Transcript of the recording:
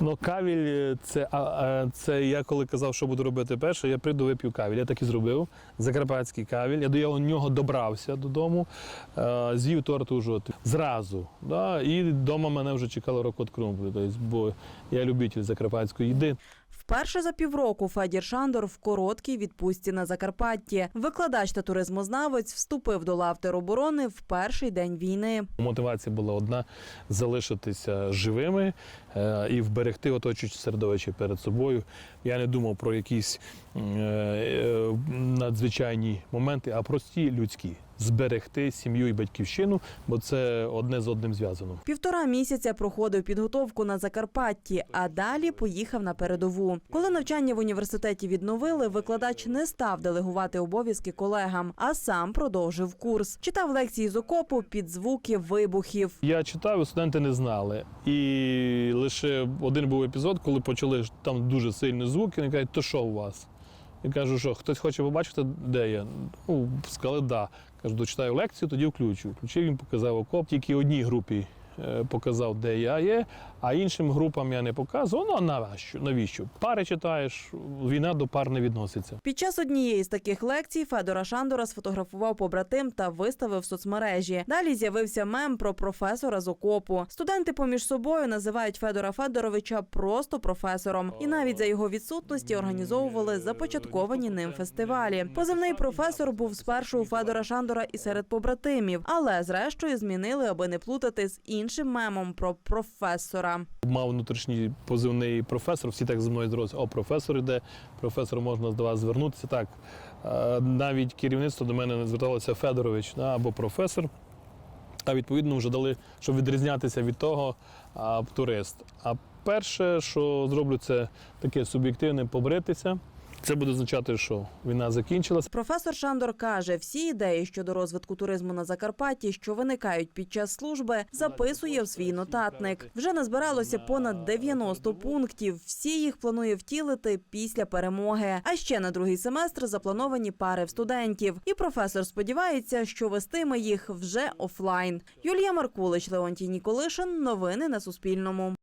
Ну, кавіль, е, це, а, це я коли казав, що буду робити перше, я прийду вип'ю кавіль. Я так і зробив. Закарпатський кавіль. Я до нього добрався додому, е, з'їв торт у жоти. Зразу. Да? І вдома мене вже чекало рокот крумплі, тобто, бо я любитель закарпатської їди. Вперше за півроку Федір Шандор в короткій відпустці на Закарпатті. Викладач та туризмознавець вступив до лав тероборони в перший день війни. Мотивація була одна залишитися живими е, і вберегти оточуюче середовище перед собою. Я не думав про якісь е, е, надзвичайні моменти, а прості людські зберегти сім'ю і батьківщину, бо це одне з одним зв'язано. Півтора місяця проходив підготовку на Закарпатті, а далі поїхав на передову. Коли навчання в університеті відновили, викладач не став делегувати обов'язки колегам, а сам продовжив курс. Читав лекції з окопу під звуки вибухів. Я читав, студенти не знали. І лише один був епізод, коли почали там дуже сильні звуки. Вони кажуть, то що у вас? Я кажу, що хтось хоче побачити, де я. Ну, сказали, да. Кажу, дочитаю лекцію, тоді включу. Включив він, показав окоп. Тільки одній групі показав, де я є, а іншим групам я не показував. Ну, а навіщо? навіщо? Пари читаєш, війна до пар не відноситься. Під час однієї з таких лекцій Федора Шандора сфотографував побратим та виставив в соцмережі. Далі з'явився мем про професора з окопу. Студенти поміж собою називають Федора Федоровича просто професором, і навіть за його відсутності організовували започатковані ним фестивалі. Позивний професор був спершу у Федора Шандора і серед побратимів, але зрештою змінили, аби не плутати з іншим мемом про професора. Мав внутрішній позивний професор, всі так зі мною здоровся. О, професор іде, професор можна до вас звернутися. Так, е, навіть керівництво до мене не зверталося Федорович або професор. А відповідно вже дали, щоб відрізнятися від того, а, турист. А перше, що зроблю, це таке суб'єктивне побритися. Це буде означати, що війна закінчилась. Професор Шандор каже, всі ідеї щодо розвитку туризму на Закарпатті, що виникають під час служби, записує в свій нотатник. Вже назбиралося понад 90 пунктів. Всі їх планує втілити після перемоги. А ще на другий семестр заплановані пари в студентів. І професор сподівається, що вестиме їх вже офлайн. Юлія Маркулич, Леонтій Ніколишин. Новини на Суспільному.